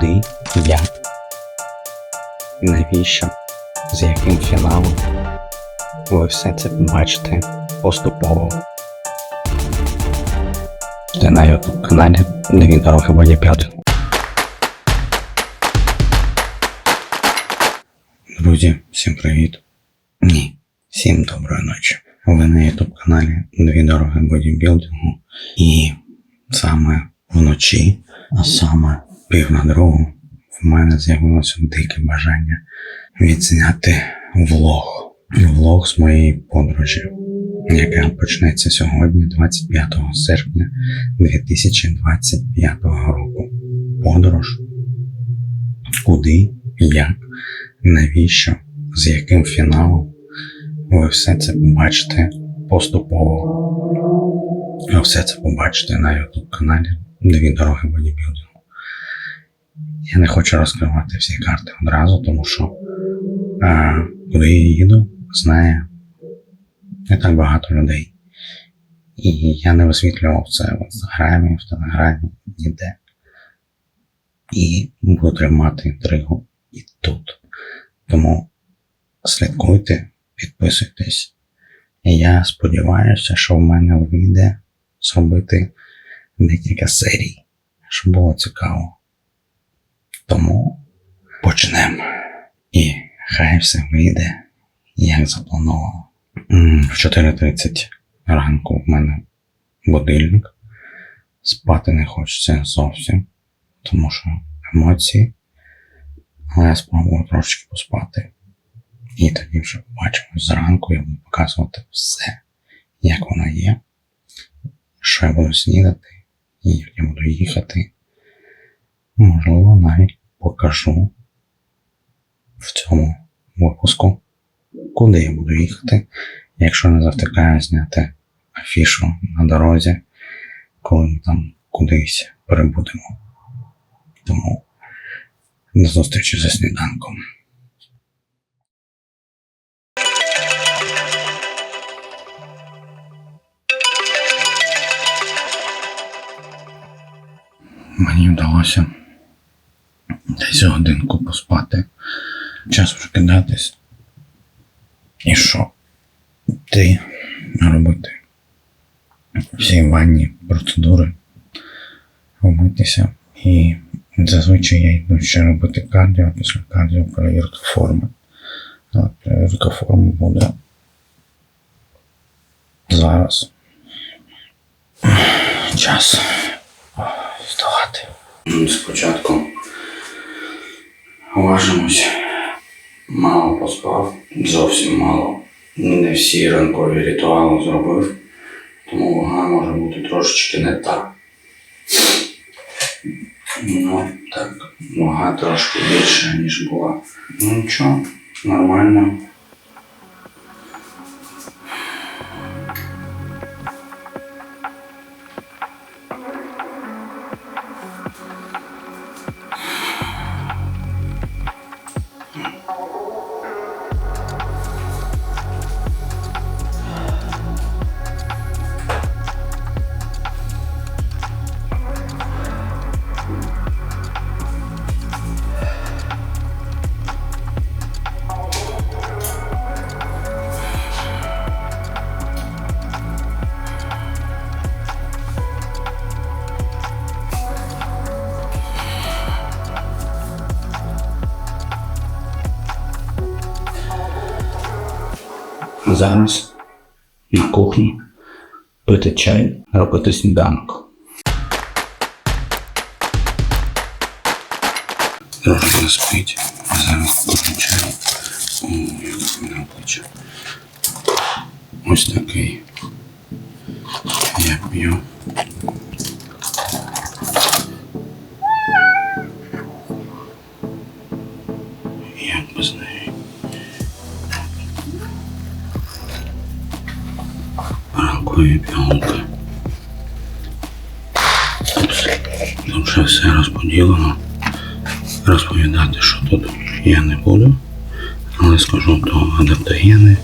Куди, як, навіщо, з яким фіналом. Ви все це побачите поступово. Це на YouTube каналі Дві дороги Бодіпілдингу. Друзі, всім привіт. Ні, всім доброї ночі. Ви на YouTube каналі Дві дороги бодібілдингу. І саме вночі, а саме пів на другу, в мене з'явилося дике бажання відзняти влог. Влог з моєї подорожі, яка почнеться сьогодні, 25 серпня 2025 року. Подорож. Куди, як, навіщо, з яким фіналом. Ви все це побачите поступово. Ви все це побачите на YouTube каналі Дві дороги бодібілдингу. Я не хочу розкривати всі карти одразу, тому що а, куди я їду, знає не так багато людей. І я не висвітлював це в інстаграмі, в телеграмі, ніде. І буду тримати інтригу і тут. Тому слідкуйте, підписуйтесь. І я сподіваюся, що в мене вийде зробити декілька серій, щоб було цікаво. Тому почнемо. І хай все вийде, як заплановано. В 4.30 ранку в мене будильник. Спати не хочеться зовсім, тому що емоції. Але я спробую трошечки поспати. І тоді вже побачимось зранку, я буду показувати все, як воно є, що я буду снідати, і як я буду їхати. Можливо, навіть покажу в цьому випуску, куди я буду їхати, якщо не завтикаю зняти афішу на дорозі, коли ми там кудись перебудемо. Тому до зустрічі за сніданком. Мені вдалося десь годинку поспати. Час вже кидатись. І що? Ти робити всі ванні процедури, вмитися. І зазвичай я йду ще робити кардіо, після кардіо перевірка форми. Але перевірка форми буде зараз. Час вставати. Спочатку важимось. Мало поспав, зовсім мало. Не всі ранкові ритуали зробив, тому вага може бути трошечки не та. Ну, так, вага трошки більша, ніж була. Ну нічого, нормально. Зараз на кухні пити чай, робити сніданок. Трошки не спить. Зараз кожен чай. Ось такий. Я п'ю. Ранкові пігулки. Тут вже все розподілено. Розповідати, що тут я не буду, але скажу то адаптогени,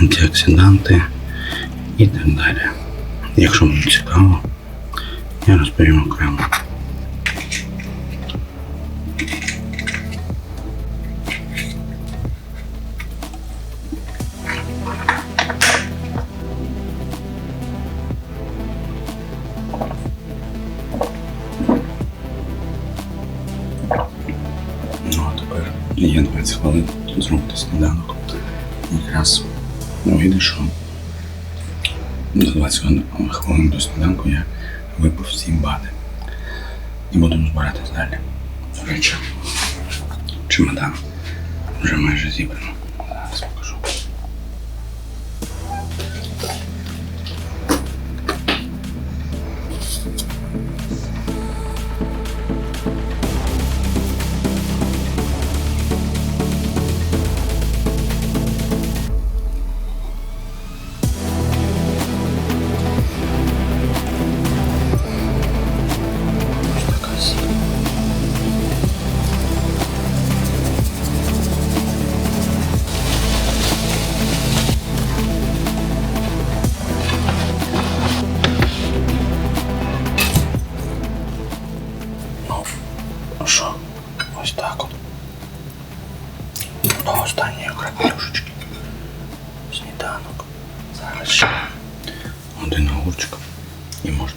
антиоксиданти і так далі. Якщо вам цікаво, я розповім окремо. Є 20 хвилин зробити сніданок. Якраз вийде, що за 20 хвилин- до сніданку я випив всі бади. І буду розбиратись далі. До речі, чемодан вже майже зібрано.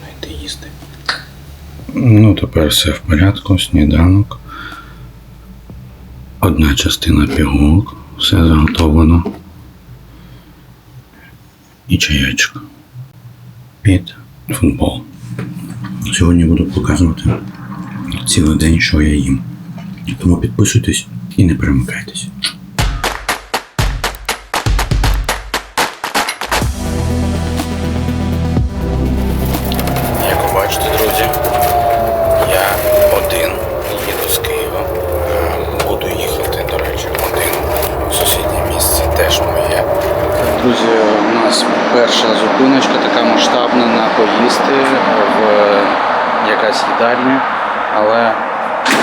Можна йти їсти. Ну, тепер все в порядку, сніданок. Одна частина пігулок, все заготовлено. І чаєчок. Під футбол. Сьогодні буду показувати цілий день, що я їм. Тому підписуйтесь і не перемикайтесь. Перша зупиночка така масштабна на поїсти в якась їдальня. Але,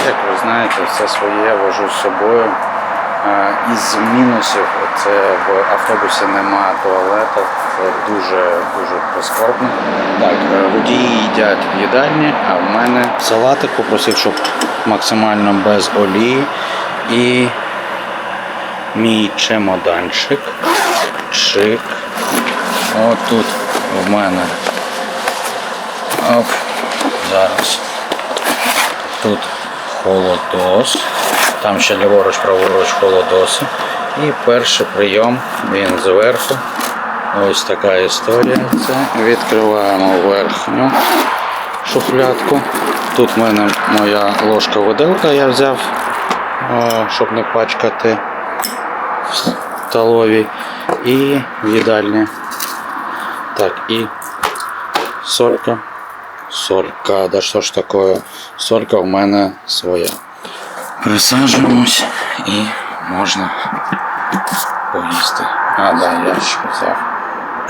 як ви знаєте, все своє вожу з собою. Е, Із мінусів це в автобусі нема туалету. Це дуже дуже прискорбно. Так, е, водії їдять в їдальні, а в мене салатик попросив, щоб максимально без олії. І мій чемоданчик. Чик. Отут в мене. Оп. Зараз. Тут холодос. Там ще ліворуч, праворуч холодоси. І перший прийом він зверху. Ось така історія. Це відкриваємо верхню шуфлядку. Тут в мене моя ложка виделка я взяв, е, щоб не пачкати в столовій. І в їдальні. Так, і солька. Солька, да що ж таке? Солька в мене своя. Присаджуємось і можна поїсти. А, да, я ще взяв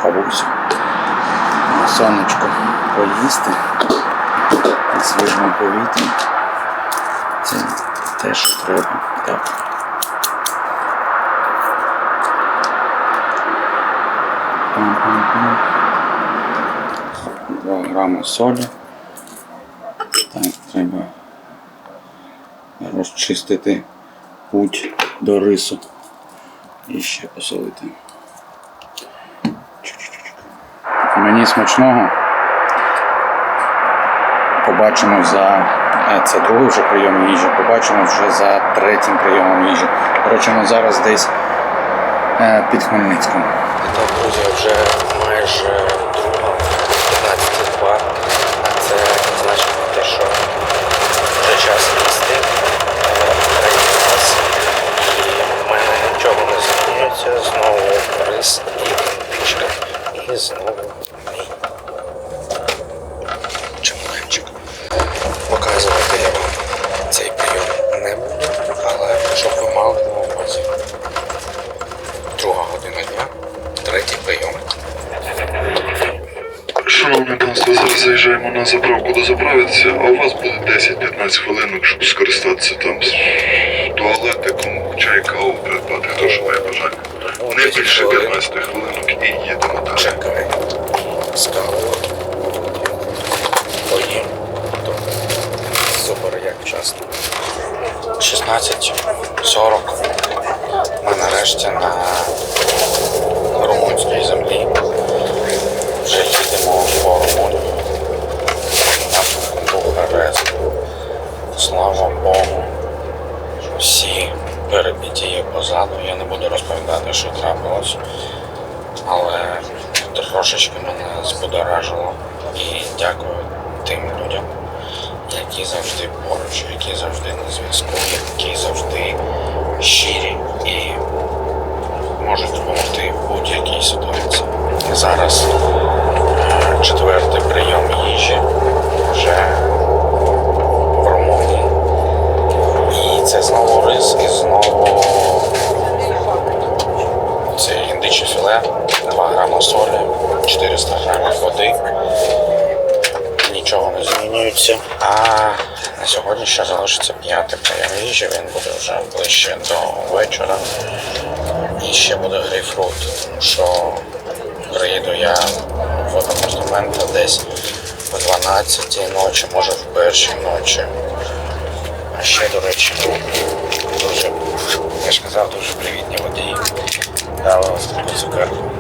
кавусю. На сонечку поїсти. На свіжому повітрі. Це теж треба. Так. Пам-пам-пам. Два солі. Так, треба розчистити путь до рису і ще посолити. Мені смачного. Побачимо за. е, Це другий вже прийом їжі. Побачимо вже за третім прийомом їжі. Ми зараз десь е, під Хмельницьком. Так, друзі, вже майже друга 15.2. А це значить те, що вже час їсти. І в мене нічого не змінюється. Знову рис і індичка. І знову мій чемоданчик. Показувати я вам цей прийом не буду, але щоб ви мали на увазі. 140 заїжджаємо на заправку дозаправитися, а у вас буде 10-15 хвилинок, щоб скористатися там туалетиком, чай, каву, придбати, хто що має бажання. Не більше 15 хвилинок і їдемо далі. Чекай. З кавою. Поїм. Супер, як вчасно. 16.40. Ми нарешті на румунській землі. Слава Богу. Всі перипетії позаду. Я не буду розповідати, що трапилось, але трошечки мене збудоражило. І дякую тим людям, які завжди поруч, які завжди на зв'язку, які завжди щирі і можуть допомогти в будь-якій ситуації. Зараз е, четвертий прийом їжі вже в Румунії. І це знову рис, і знову це індиче філе, 2 грама солі, 400 грамів води. Нічого не змінюється. А на сьогодні ще залишиться п'ятий їжі, він буде вже ближче до вечора. І ще буде грейпфрут, тому що приїду я в апартаменти десь о 12 ночі, може в першій ночі. А ще, до речі, дуже, я ж казав, дуже привітні водії. Дали ось таку цукерку.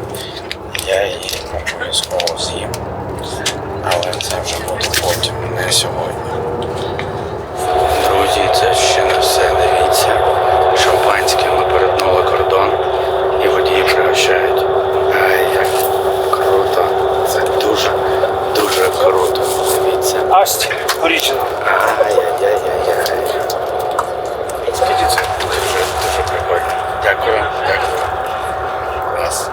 Я її обов'язково з'їм. Але це вже буде потім, не сьогодні. Друзі, це ще не все. Дивіться. Шампанське ми перетнули кордон і водії пригощають. Ай, як круто. Це дуже, дуже круто. Дивіться. Асть, оригінал. Ай-яй-яй-яй. Скільки це? Дуже, дуже прикольно. Дякую, дякую. Клас.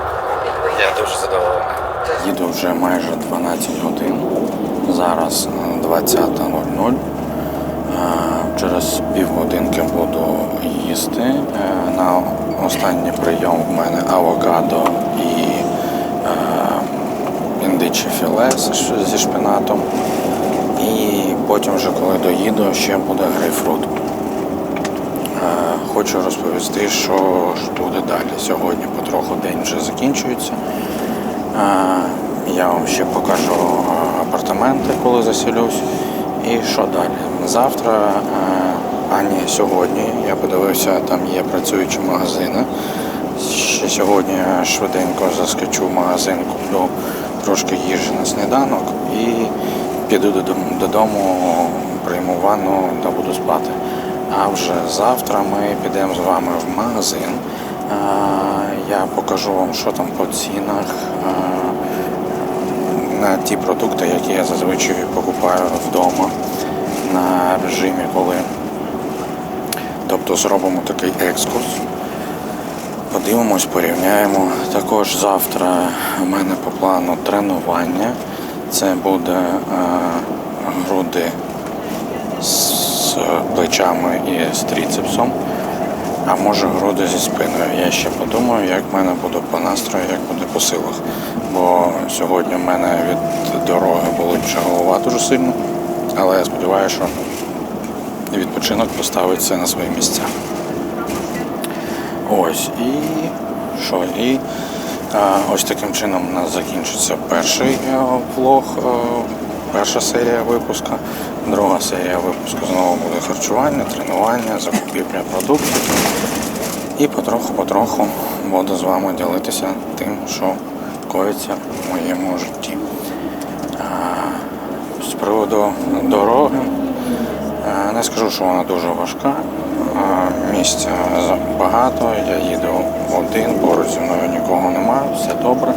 Я дуже задоволений. Їду вже майже 12 годин. Зараз е, 20.00. Е, Через півгодинки буду їсти. Е, На останній прийом в мене авокадо і е, індиче філе з- зі шпинатом. І потім вже коли доїду, ще буде грейпфрут. Е, Хочу розповісти, що ж буде далі. Сьогодні потроху день вже закінчується. Е, Я вам ще покажу е, апартаменти, коли заселюсь. І що далі? Завтра, а ні, сьогодні я подивився, там є працюючі магазини. Ще сьогодні швиденько заскочу в магазин, куплю трошки їжі на сніданок і піду додому, додому прийму ванну та буду спати. А вже завтра ми підемо з вами в магазин. Я покажу вам, що там по цінах на ті продукти, які я зазвичай покупаю вдома на режимі, коли. Тобто зробимо такий екскурс. Подивимось, порівняємо. Також завтра у мене по плану тренування. Це буде груди з плечами і з тріцепсом, а може груди зі спиною. Я ще подумаю, як в мене буде по настрою, як буде по силах. Бо сьогодні в мене від дороги болить голова дуже сильно, але я сподіваюся, що відпочинок поставить все на свої місця. Ось і що? І а, ось таким чином у нас закінчиться перший е, влог, е, перша серія випуска. Друга серія випуску знову буде харчування, тренування, закупівля продуктів. І потроху-потроху буду з вами ділитися тим, що коїться в моєму житті. З приводу дороги, не скажу, що вона дуже важка. Місця багато, я їду один, поруч зі мною нікого немає, все добре.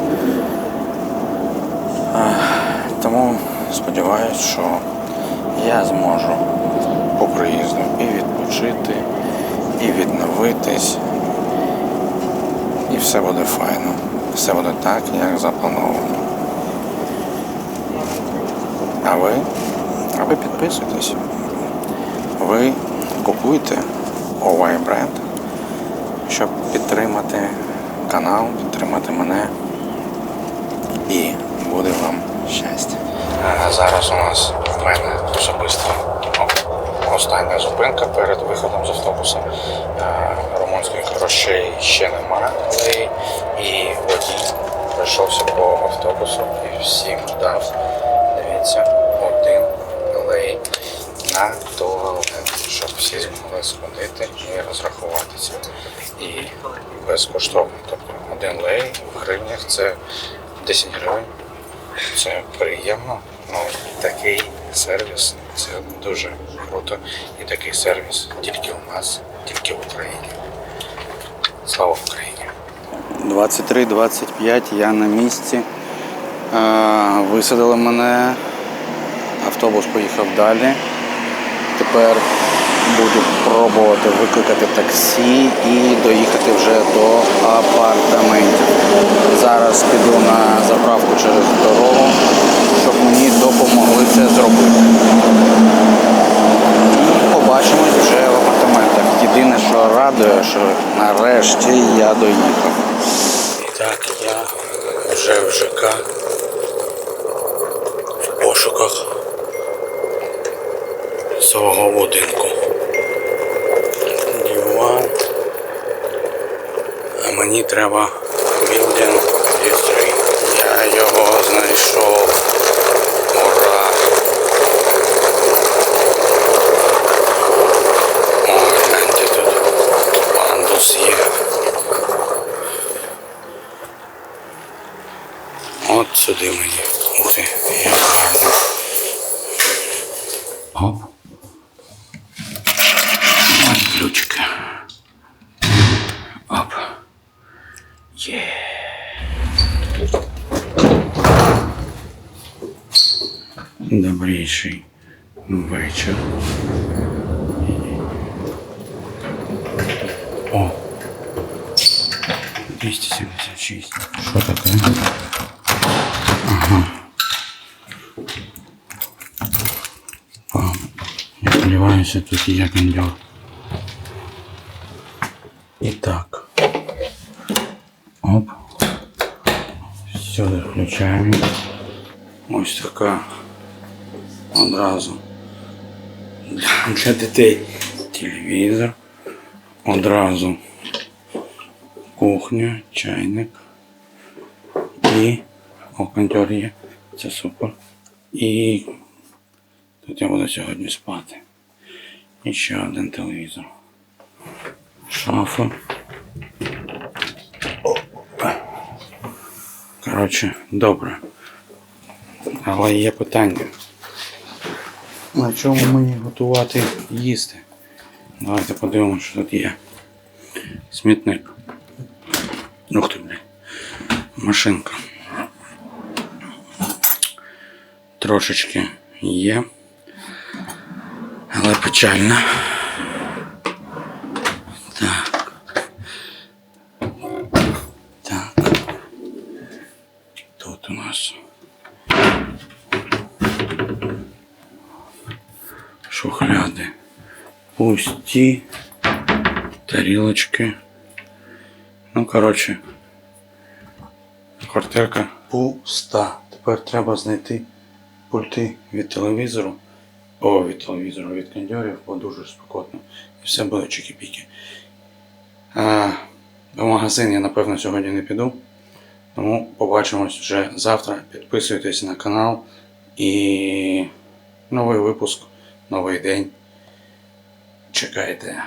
Тому сподіваюся, що я зможу по приїзду і відпочити, і відновитись, і все буде файно. Все буде так, як заплановано. А ви? А ви підписуйтесь. Ви купуйте OY бренд, щоб підтримати канал, підтримати мене. І буде вам щастя. Зараз у нас в мене особисто остання зупинка перед виходом з автобуса. Е, Румунських грошей ще немає, але і водій пройшовся по автобусу і всім дав, дивіться, один лей на туалет, щоб всі змогли сходити і розрахуватися. І безкоштовно. Тобто один лей в гривнях це 10 гривень. Це приємно. Ну, такий сервіс це дуже круто. І такий сервіс тільки у нас, тільки в Україні. Слава Україні! 23-25 я на місці. Висадили мене, автобус поїхав далі. Тепер буду пробувати викликати таксі і доїхати вже до апартаментів. Зараз піду на заправку через дорогу, щоб мені допомогли це зробити. І побачимось вже в апартаментах. Єдине, що радує, що нарешті я доїхав. Так, я вже в ЖК в пошуках свого будинку. Диван. А мені треба building history. Я його знайшов. Ура! О, гляньте тут. Пандус є. От сюди мені. Ух ти, як гарно. Оп. Ось ключики. Добріший вечір. О. 276. Що таке? Ага. Я сподіваюся, тут є кондьор. І так. Оп. Сюди включаємо. Ось така Одразу для, для дітей телевізор. Одразу кухня, чайник і о, кондьор є. Це супер. І тут я буду сьогодні спати. І ще один телевізор. Шафа. Коротше, добре. Але є питання. На чому мені готувати їсти? Давайте подивимося, що тут є. Смітник. Ух ти, блін. Машинка. Трошечки є. Але печально. Так. Так. Тут у нас. Шухляди. Пусті. Тарілочки. Ну, коротше. Квартирка пуста. Тепер треба знайти пульти від телевізору. О, від телевізору, від кондьорів, бо дуже спекотно. І все буде чики-піки. В магазин я, напевно, сьогодні не піду. Тому побачимось вже завтра. Підписуйтесь на канал і новий випуск, новий день. Чекайте.